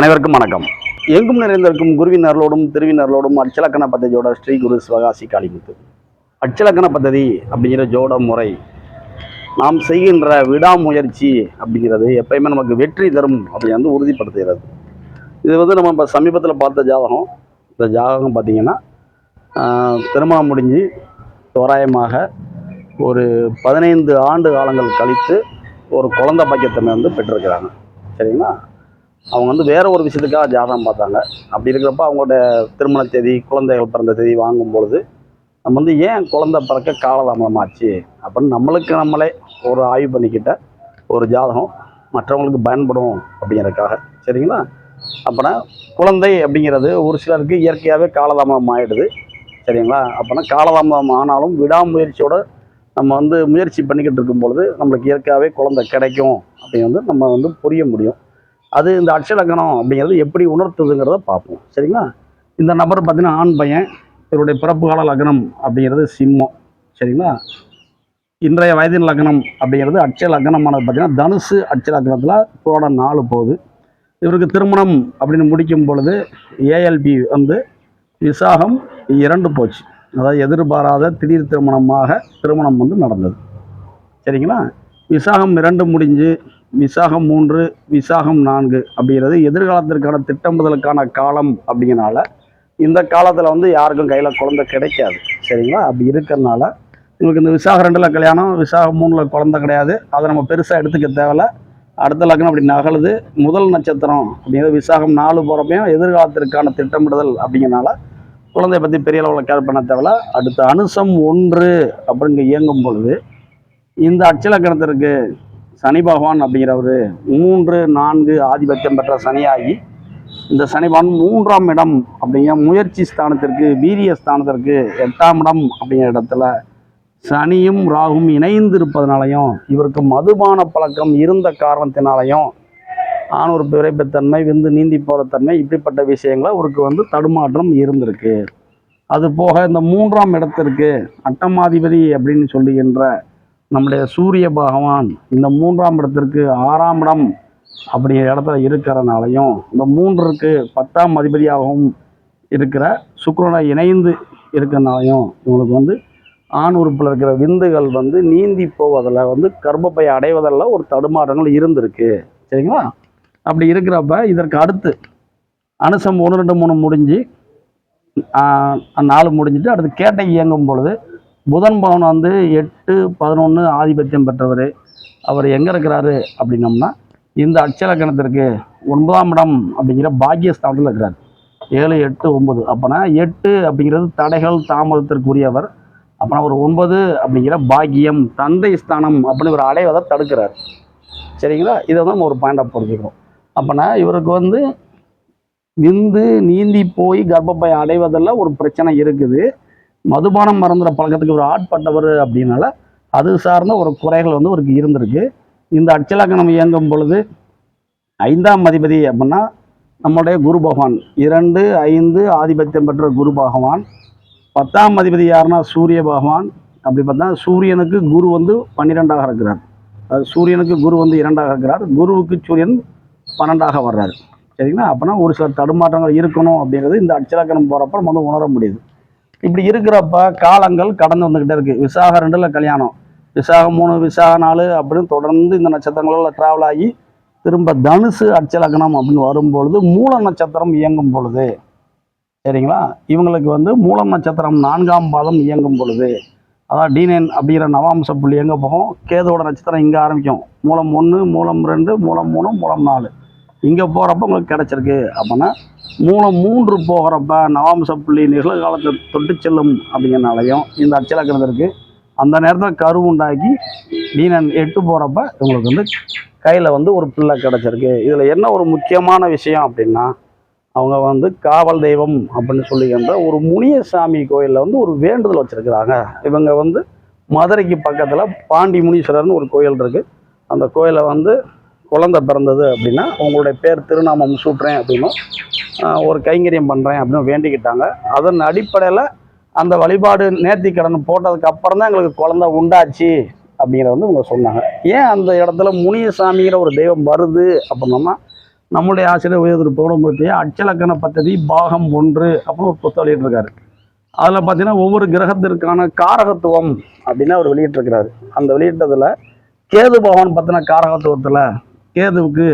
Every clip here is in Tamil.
அனைவருக்கும் வணக்கம். எங்கும் நிறைந்திருக்கும் குருவின் அருளோடும் திருவின் அருளோடும் அச்சலக்கண பദ്ധதியோட ஸ்ரீ குரு சிவகாசி காளிமுத்து. அச்சலக்கண பദ്ധதி அப்படிங்கிற ஜோட முறை. நாம் செய்கின்ற விடாமுயற்சி அப்படிங்கிறது எப்பயுமே நமக்கு வெற்றி தரும் அப்படிங்கிறது உறுதிப்படுத்துகிறது. இது வந்து நம்ம இப்போ சமீபத்தில் பார்த்த ஜாதகம். இந்த ஜாதகம் பார்த்திங்கன்னா திருமணம் முடிஞ்சு தோராயமாக ஒரு பதினைந்து ஆண்டு காலங்கள் கழித்து ஒரு குழந்தை பாக்கியத்தன்மை வந்து பெற்றிருக்கிறாங்க. சரிங்களா? அவங்க வந்து வேற ஒரு விஷயத்துக்காக ஜாதகம் பார்த்தாங்க. அப்படி இருக்கிறப்ப அவங்களோட திருமண தேதி குழந்தைகள் பிறந்த தேதி வாங்கும் பொழுது நம்ம வந்து ஏன் குழந்தை பிறக்க காலதாமதமாச்சு அப்படின்னு நம்மளுக்கு நம்மளே ஒரு ஆய்வு பண்ணிக்கிட்ட ஒரு ஜாதகம் மற்றவங்களுக்கு பயன்படும் அப்படிங்கிறதுக்காக. சரிங்களா? அப்போனா குழந்தை அப்படிங்கிறது ஒரு சிலருக்கு இயற்கையாகவே காலதாமதம் ஆகிடுது சரிங்களா? அப்போனா காலதாமதம் ஆனாலும் விடாமுயற்சியோட நம்ம வந்து முயற்சி பண்ணிக்கிட்டு இருக்கும் பொழுது நம்மளுக்கு இயற்கையாகவே குழந்தை கிடைக்கும். அப்படின்னு வந்து நம்ம வந்து புரிய முடியும். அது இந்த அட்சலக்கணம் அப்படிங்கிறது எப்படி உணர்த்துதுங்கிறத பார்ப்போம். சரிங்களா? இந்த நபர் பார்த்தீங்கன்னா ஆண் பையன் இவருடைய பிறப்பு கால லக்னம் அப்படிங்கிறது சிம்மம். சரிங்களா? இன்றைய வயதின் லக்னம் அப்படிங்கிறது அட்சய லக்னமானது பார்த்தீங்கன்னா தனுசு அட்சய லக்னத்தில் போட நாலு போகுது. இவருக்கு திருமணம் அப்படின்னு முடிக்கும் பொழுது ஏஎல்பி வந்து விசாகம் இரண்டு போச்சு. அதாவது எதிர்பாராத திடீர் திருமணமாக திருமணம் வந்து நடந்தது. சரிங்களா? விசாகம் இரண்டு முடிஞ்சு விசாகம் மூன்று விசாகம் நான்கு அப்படிங்கிறது எதிர்காலத்திற்கான திட்டமிடலுக்கான காலம் அப்படிங்கிறனால இந்த காலத்தில் வந்து யாருக்கும் கையில் குழந்தை கிடைக்காது. சரிங்களா? அப்படி இருக்கிறனால உங்களுக்கு இந்த விசாக ரெண்டில் கல்யாணம் விசாகம் மூணில் குழந்தை கிடையாது. அதை நம்ம பெருசாக எடுத்துக்க தேவையில்ல. அடுத்த லக்னம் அப்படி நகலுது. முதல் நட்சத்திரம் அப்படிங்கிறது விசாகம் நாலு போகிறப்பையும் எதிர்காலத்திற்கான திட்டமிடுதல் அப்படிங்கிறனால குழந்தைய பற்றி பெரிய அளவில் கேர் பண்ண தேவையில்ல. அடுத்த அனுசம் ஒன்று அப்படிங்க இயங்கும் பொழுது இந்த அச்சலக்கணத்திற்கு சனி பகவான் அப்படிங்கிறவர் மூன்று நான்கு ஆதிபத்தியம் பெற்ற சனியாகி இந்த சனி பகவான் மூன்றாம் இடம் அப்படிங்கிற முயற்சி ஸ்தானத்திற்கு வீரிய ஸ்தானத்திற்கு எட்டாம் இடம் அப்படிங்கிற இடத்துல சனியும் ராகும் இணைந்து இருப்பதனாலையும் இவருக்கு மதுபான பழக்கம் இருந்த காரணத்தினாலையும் ஆணூர் விரைப்புத்தன்மை விந்து நீந்தி போகிற தன்மை இப்படிப்பட்ட விஷயங்களை அவருக்கு வந்து தடுமாற்றம் இருந்திருக்கு. அது போக இந்த மூன்றாம் இடத்திற்கு அட்டமாதிபதி அப்படின்னு சொல்லுகின்ற நம்முடைய சூரிய பகவான் இந்த மூன்றாம் இடத்திற்கு ஆறாம் இடம் அப்படிங்கிற இடத்துல இருக்கிறனாலையும் இந்த மூன்றுக்கு பத்தாம் அதிபதியாகவும் இருக்கிற சுக்கரனை இணைந்து இருக்கிறனாலையும் இவங்களுக்கு வந்து ஆண் உறுப்பில் இருக்கிற விந்துகள் வந்து நீந்தி போவதில் வந்து கர்ப்பப்பை அடைவதில் ஒரு தடுமாற்றங்கள் இருந்திருக்கு. சரிங்களா? அப்படி இருக்கிறப்ப இதற்கு அடுத்து அனுசம் ஒன்று ரெண்டு மூணு முடிஞ்சு நாலு முடிஞ்சிட்டு அடுத்து கேட்டை இயங்கும் பொழுது புதன் பவன் வந்து எட்டு பதினொன்று ஆதிபத்தியம் பெற்றவர். அவர் எங்கே இருக்கிறாரு அப்படின்னம்னா இந்த அச்சலக்கணத்திற்கு ஒன்பதாம் இடம் அப்படிங்கிற பாக்கியஸ்தானத்தில் இருக்கிறார். ஏழு எட்டு ஒன்பது. அப்போனா எட்டு அப்படிங்கிறது தடைகள் தாமதத்திற்குரியவர். அப்போனா ஒரு ஒன்பது அப்படிங்கிற பாக்கியம் தந்தை ஸ்தானம் அப்படின்னு ஒரு அடைவதை தடுக்கிறார். சரிங்களா? இதை தான் நம்ம ஒரு பாயிண்டாக புரிஞ்சுக்கிறோம் அப்போனா இவருக்கு வந்து விந்து நீந்தி போய் கர்ப்பப்பை அடைவதெல்லாம் ஒரு பிரச்சனை இருக்குது. மதுபானம் மறந்துற பழக்கத்துக்கு ஒரு ஆட்பட்டவர் அப்படின்னால அது சார்ந்த ஒரு குறைகள் வந்து அவருக்கு இருந்திருக்கு. இந்த அச்சலக்கணம் இயங்கும் பொழுது ஐந்தாம் அதிபதி அப்படின்னா நம்மளுடைய குரு பகவான். இரண்டு ஐந்து ஆதிபத்தியம் பெற்ற குரு பகவான். பத்தாம் அதிபதி யாருன்னா சூரிய பகவான். அப்படி பார்த்தா சூரியனுக்கு குரு வந்து பன்னிரெண்டாக இருக்கிறார். அது சூரியனுக்கு குரு வந்து இரண்டாக இருக்கிறார். குருவுக்கு சூரியன் பன்னெண்டாக வர்றாரு. சரிங்களா? அப்போனா ஒரு சில தடுமாற்றங்கள் இருக்கணும் அப்படிங்கிறது இந்த அச்சலக்கணம் போகிறப்ப நம்ம வந்து உணர முடியுது. இப்படி இருக்கிறப்ப காலங்கள் கடந்து வந்துக்கிட்டே இருக்குது விசாக ரெண்டில் கல்யாணம். விசாகம் மூணு விசாக நாலு அப்படின்னு தொடர்ந்து இந்த நட்சத்திரங்களில் ட்ராவல் ஆகி திரும்ப தனுசு அச்சலக்கணம் அப்படின்னு வரும்பொழுது மூல நட்சத்திரம் இயங்கும் பொழுது சரிங்களா? இவங்களுக்கு வந்து மூலம் நட்சத்திரம் நான்காம் பாதம் இயங்கும் பொழுது அதான் டீனேன் அப்படிங்கிற நவாம்ச புள்ளி எங்கே போகும்? கேதுவோட நட்சத்திரம் இங்கே ஆரம்பிக்கும். மூலம் ஒன்று மூலம் ரெண்டு மூலம் மூணு மூலம் நாலு. இங்கே போகிறப்ப உங்களுக்கு கிடச்சிருக்கு அப்படின்னா மூலம் மூன்று போகிறப்ப நவாம்ச புள்ளி நிகழ்காலத்தை தொட்டு செல்லும் அப்படிங்கிறனாலையும் இந்த அச்சலக்கணத்திற்கு அந்த நேரத்தில் கரு உண்டாக்கி நீனன் எட்டு போகிறப்ப உங்களுக்கு வந்து கையில் வந்து ஒரு பிள்ளை கிடச்சிருக்கு. இதில் என்ன ஒரு முக்கியமான விஷயம் அப்படின்னா அவங்க வந்து காவல் தெய்வம் அப்படின்னு சொல்லிக்கின்ற ஒரு முனியசாமி கோயிலில் வந்து ஒரு வேண்டுதல் வச்சுருக்கிறாங்க. இவங்க வந்து மதுரைக்கு பக்கத்தில் பாண்டி முனீஸ்வரர்னு ஒரு கோயில் இருக்குது அந்த கோயிலை வந்து குழந்தை பிறந்தது அப்படின்னா உங்களுடைய பேர் திருநாமம் சூட்டுறேன் அப்படின்னும் ஒரு கைங்கரியம் பண்ணுறேன் அப்படின்னு வேண்டிக்கிட்டாங்க. அதன் அடிப்படையில் அந்த வழிபாடு நேர்த்தி கடன் போட்டதுக்கு அப்புறம் தான் எங்களுக்கு குழந்தை உண்டாச்சு அப்படிங்கிறத வந்து இவங்க சொன்னாங்க. ஏன் அந்த இடத்துல முனியசாமிங்கிற ஒரு தெய்வம் வருது அப்படின்னோம்னா நம்முடைய ஆசிரியர் உயர்திரு பௌடமூர்த்தியை அச்சலக்கண பத்ததி பாகம் ஒன்று அப்படின்னு ஒரு புத்தகம் வெளியிட்டிருக்காரு. அதில் பார்த்தீங்கன்னா ஒவ்வொரு கிரகத்திற்கான காரகத்துவம் அப்படின்னு அவர் வெளியிட்டிருக்கிறாரு. அந்த வெளியிட்டதில் கேது பகவான் பற்றின காரகத்துவத்தில் கேதுவுக்கு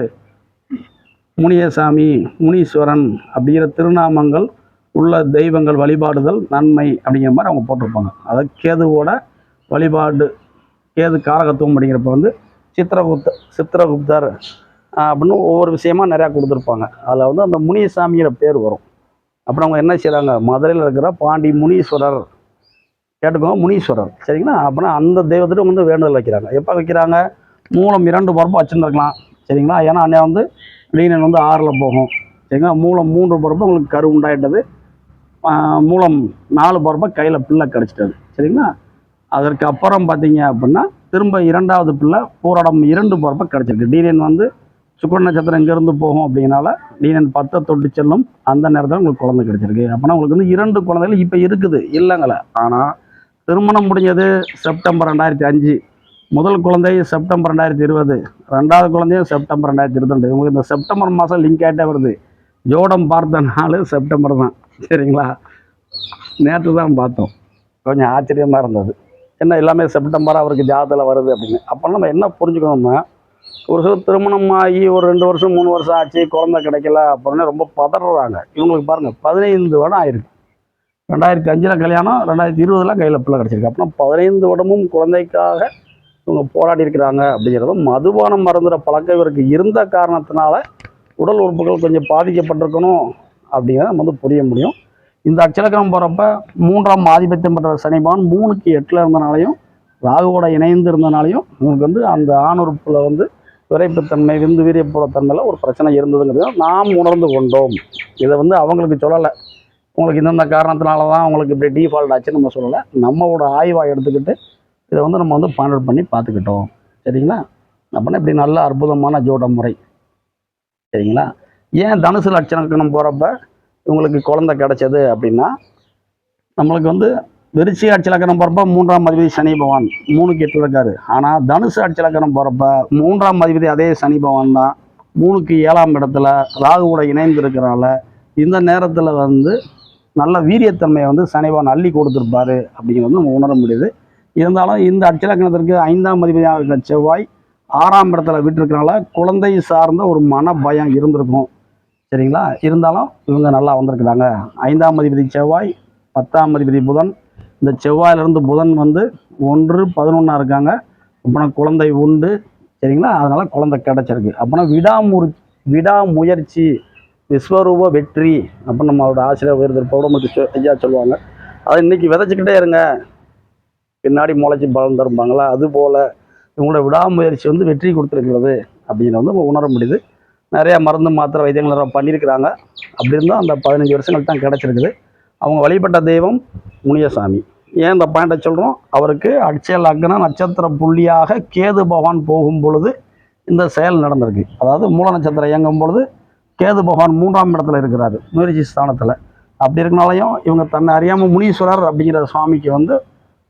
முனியசாமி முனீஸ்வரன் அப்படிங்கிற திருநாமங்கள் உள்ள தெய்வங்கள் வழிபாடுதல் நன்மை அப்படிங்கிற மாதிரி அவங்க போட்டிருப்பாங்க. அதாவது கேதுவோட வழிபாடு கேது காரகத்துவம் அப்படிங்கிறப்ப வந்து சித்திரகுப்த சித்திரகுப்தர் அப்படின்னு ஒவ்வொரு விஷயமா நிறையா கொடுத்துருப்பாங்க. அதில் வந்து அந்த முனியசாமிங்கிற பேர் வரும். அப்புறம் அவங்க என்ன செய்கிறாங்க மதுரையில் இருக்கிற பாண்டி முனீஸ்வரர் கேட்டுக்கோங்க முனீஸ்வரர். சரிங்களா? அப்புறம் அந்த தெய்வத்துட்டு வந்து வேண்டுதல் வைக்கிறாங்க. எப்போ வைக்கிறாங்க? மூலம் இரண்டு பரப்பு வச்சுருந்துருக்கலாம். சரிங்களா? ஏன்னா அன்னைய வந்து லீனன் வந்து ஆறில் போகும். சரிங்களா? மூலம் மூன்று பருப்பு உங்களுக்கு கரு உண்டாயிட்டது. மூலம் நாலு பருப்பை கையில் பிள்ளை கிடச்சிட்டது. சரிங்களா? அதற்கு அப்புறம் பார்த்தீங்க அப்படின்னா திரும்ப இரண்டாவது பிள்ளை போராடம் இரண்டு பருப்பை கிடச்சிருக்கு. டீனன் வந்து சுக்கர நட்சத்திரம் இங்கேருந்து போகும் அப்படிங்கனால டீனன் பத்தை தொட்டு செல்லும் அந்த நேரத்தில் உங்களுக்கு குழந்தை கிடச்சிருக்கு. அப்போனா உங்களுக்கு வந்து இரண்டு குழந்தைகள் இப்போ இருக்குது இல்லைங்களே. ஆனால் திருமணம் முடிஞ்சது செப்டம்பர் ரெண்டாயிரத்தி அஞ்சு. முதல் குழந்தை செப்டம்பர் ரெண்டாயிரத்தி இருபது. ரெண்டாவது குழந்தையும் செப்டம்பர் ரெண்டாயிரத்தி இருபத்தி உங்களுக்கு இந்த செப்டம்பர் மாதம் லிங்க் ஆகிட்டே வருது. ஜோடம் பார்த்த நாள் செப்டம்பர் தான். சரிங்களா? நேற்று தான் பார்த்தோம். கொஞ்சம் ஆச்சரியமாக இருந்தது. என்ன எல்லாமே செப்டம்பர் அவருக்கு ஜாதத்தில் வருது அப்படின்னு. அப்போ நம்ம என்ன புரிஞ்சுக்கணும்னா ஒரு சில திருமணம் ஆகி ஒரு ரெண்டு வருஷம் மூணு வருஷம் ஆச்சு குழந்தை கிடைக்கல அப்படின்னு ரொம்ப பதறாங்க. இவங்களுக்கு பாருங்கள் பதினைந்து வருடம் ஆயிருக்கு. ரெண்டாயிரத்தி அஞ்சில் கல்யாணம் ரெண்டாயிரத்தி இருபதில் கையில் பிள்ளை கிடச்சிருக்கு. அப்படின்னா பதினைந்து வருடமும் குழந்தைக்காக இவங்க போராடி இருக்கிறாங்க அப்படிங்கிறதும் மதுபானம் மருந்துற பழக்கம் இவருக்கு இருந்த காரணத்தினால உடல் உறுப்புகள் கொஞ்சம் பாதிக்கப்பட்டிருக்கணும் அப்படிங்கிறத நம்ம வந்து புரிய முடியும். இந்த அச்சலக்கணம் போகிறப்ப மூன்றாம் ஆதிபத்தியம் பெற்ற சனிபான் மூணுக்கு எட்டில் இருந்தனாலையும் ராகுவோட இணைந்து இருந்தனாலையும் உங்களுக்கு வந்து அந்த ஆணுறுப்பில் வந்து விரைப்புத்தன்மை விந்து வீரியப்புறத்தன்மையில் ஒரு பிரச்சனை இருந்ததுங்கிறது நாம் உணர்ந்து கொண்டோம். இதை வந்து அவங்களுக்கு சொல்லலை. உங்களுக்கு இந்தந்த காரணத்தினால தான் உங்களுக்கு இப்படி டீஃபால்ட் ஆச்சுன்னு நம்ம சொல்லலை. நம்மளோட ஆய்வாக எடுத்துக்கிட்டு இதை வந்து நம்ம வந்து பாயிண்ட் பண்ணி பார்த்துக்கிட்டோம். சரிங்களா? அப்படின்னா இப்படி நல்ல அற்புதமான ஜோட முறை. சரிங்களா? ஏன் தனுசு லட்சணக்கணம் போகிறப்ப இவங்களுக்கு குழந்தை கிடைச்சது அப்படின்னா நம்மளுக்கு வந்து விருச்சிக அட்சலக்கணம் போகிறப்ப மூன்றாம் அதிபதி சனி பகவான் மூணுக்கு எட்டில் இருக்காரு. ஆனால் தனுசு அட்சலக்கணம் போகிறப்ப மூன்றாம் அதிபதி அதே சனி பகவான் தான். மூணுக்கு ஏழாம் இடத்துல ராகுவோட இணைந்து இருக்கிறனால இந்த நேரத்தில் வந்து நல்ல வீரியத்தன்மையை வந்து சனி பகவான் அள்ளி கொடுத்துருப்பாரு அப்படிங்கிறது நம்ம உணர முடியுது. இருந்தாலும் இந்த அட்சலக்கணத்திற்கு ஐந்தாம் அதிபதியாக இருக்கிற செவ்வாய் ஆறாம் இடத்துல விட்டுருக்கனால குழந்தை சார்ந்த ஒரு மன பயம் இருந்திருக்கும். சரிங்களா? இருந்தாலும் இவங்க நல்லா வந்திருக்கிறாங்க. ஐந்தாம் அதிபதி செவ்வாய் பத்தாம் அதிபதி புதன். இந்த செவ்வாயிலிருந்து புதன் வந்து ஒன்று பதினொன்றா இருக்காங்க. அப்போனா குழந்தை உண்டு. சரிங்களா? அதனால் குழந்தை கிடச்சிருக்கு. அப்போனா விடாமுறு விடாமுயற்சி விஸ்வரூப வெற்றி அப்படின்னு நம்மளோட ஆசிரியர் உயர்ந்தர் ஐயா சொல்லுவாங்க. அதை இன்னைக்கு விதைச்சிக்கிட்டே இருங்க. பின்னாடி முளைச்சி பலன் தரும்பாங்களா? அதுபோல் இவங்களோட விடாமுயற்சி வந்து வெற்றி கொடுத்துருக்கிறது அப்படின்னு வந்து உணர முடியுது. நிறையா மருந்து மாத்திரை வைத்தியங்கள் பண்ணியிருக்கிறாங்க. அப்படி இருந்தால் அந்த பதினஞ்சு வருஷங்கள் தான் கிடச்சிருக்குது. அவங்க வழிபட்ட தெய்வம் முனியசாமி. ஏன் இந்த பாயிண்டை சொல்கிறோம் அவருக்கு அட்சய லக்ன நட்சத்திர புள்ளியாக கேது பகவான் போகும் பொழுது இந்த செயல் நடந்திருக்கு. அதாவது மூல நட்சத்திரம் இயங்கும் பொழுது கேது பகவான் மூன்றாம் இடத்துல இருக்கிறாரு. முயற்சி ஸ்தானத்தில். அப்படி இருக்கனாலையும் இவங்க தன்னை அறியாமல் முனீஸ்வரர் அப்படிங்கிற சுவாமிக்கு வந்து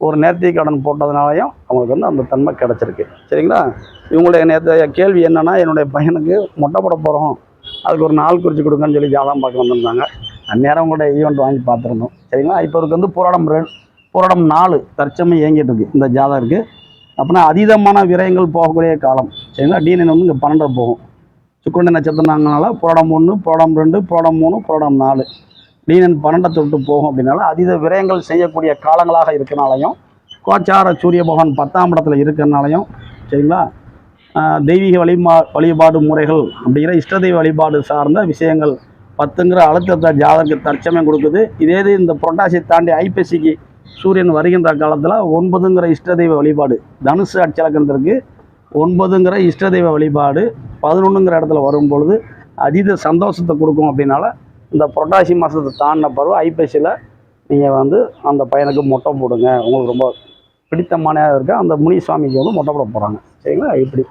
ஒரு நேர்த்திய கடன் போட்டதுனாலையும் அவங்களுக்கு வந்து அந்த தன்மை கிடச்சிருக்கு. சரிங்களா? இவங்களுடைய நேற்று கேள்வி என்னென்னா என்னுடைய பையனுக்கு மொட்டை போட போகிறோம் அதுக்கு ஒரு நாள் குறித்து கொடுங்கன்னு சொல்லி ஜாதகம் பார்க்க வந்திருந்தாங்க. அந்நேரம் உங்களுடைய ஈவெண்ட் வாங்கி பார்த்துருந்தோம். சரிங்களா? இப்போ இவருக்கு வந்து போராடம் ரெண்டு போராடம் நாலு தற்சமயம் இயங்கிட்டு இருக்கு இந்த ஜாதகம் இருக்குது அப்படின்னா அதீதமான விரயங்கள் போகக்கூடிய காலம். சரிங்களா? டிஎன்ஏ வந்து இங்கே பன்னெண்டு போகும். சுக்கரண்ட நட்சத்திரம்னால போராடம் ஒன்று போராடம் ரெண்டு போராடம் மூணு போராடம் நாலு. டீனன் பன்னெண்டை தொட்டு போகும் அப்படின்னால அதீத விரயங்கள் செய்யக்கூடிய காலங்களாக இருக்கனாலையும் கோச்சார சூரிய பகவான் பத்தாம் இடத்துல இருக்கிறனாலையும் சரிங்களா? தெய்வீக வழிமா வழிபாடு முறைகள் அப்படிங்கிற இஷ்ட தெய்வ வழிபாடு சார்ந்த விஷயங்கள் பத்துங்கிற அழுத்தத்தை ஜாதகத்துக்கு தற்சமயம் கொடுக்குது. இதே இது இந்த புரட்டாசியை தாண்டி ஐப்பசிக்கு சூரியன் வருகின்ற காலத்தில் ஒன்பதுங்கிற இஷ்ட தெய்வ வழிபாடு தனுசு அட்சலக்கணத்திற்கு ஒன்பதுங்கிற இஷ்ட தெய்வ வழிபாடு பதினொன்றுங்கிற இடத்துல வரும் பொழுது அதீத சந்தோஷத்தை கொடுக்கும் அப்படின்னால இந்த புரட்டாசி மாதத்தை தாண்டின பருவம் ஐப்பசியில் நீங்கள் வந்து அந்த பையனுக்கு மொட்டை போடுங்க. உங்களுக்கு ரொம்ப பிடித்தமான இருக்குது அந்த முனி சுவாமிக்கு வந்து மொட்டை போட போகிறாங்க சரிங்களா? இப்படி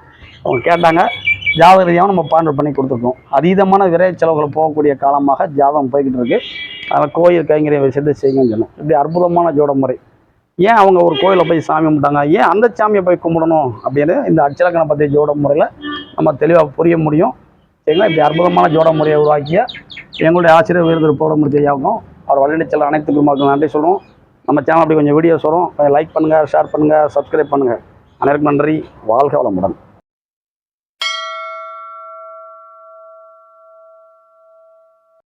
அவங்க கேட்டாங்க. ஜாதக ரீதியாக நம்ம பாண்டர் பண்ணி கொடுத்துருக்கோம். அதீதமான விரை செலவுகள் போகக்கூடிய காலமாக ஜாதகம் போய்கிட்டு இருக்கு. அதில் கோயில் கைங்கரிய விஷயத்தை செய்யுங்கன்னு சொன்னோம் இப்படி அற்புதமான ஜோட முறை. ஏன் அவங்க ஒரு கோயிலில் போய் சாமி கும்பிட்டாங்க? ஏன் அந்த சாமியை போய் கும்பிடணும் அப்படின்னு இந்த அச்சலக்கண பற்றி ஜோட முறையில் நம்ம தெளிவாக புரிய முடியும். சரிங்களா? இப்படி அற்புதமான ஜோட முறையை உருவாக்கிய எங்களுடைய ஆசிரியர் உயர்ந்த போடமுடிச்சு ஐயாவுக்கும் அவர் வழிநடச்சல் அனைத்து குழுமாக்கும் நன்றி சொல்லுவோம் நம்ம சேனல் அப்படி கொஞ்சம் வீடியோஸ் வரும் லைக் பண்ணுங்கள் ஷேர் பண்ணுங்கள் சப்ஸ்கிரைப் பண்ணுங்கள் அனைவருக்கும் நன்றி. வாழ்க வளமுடன்.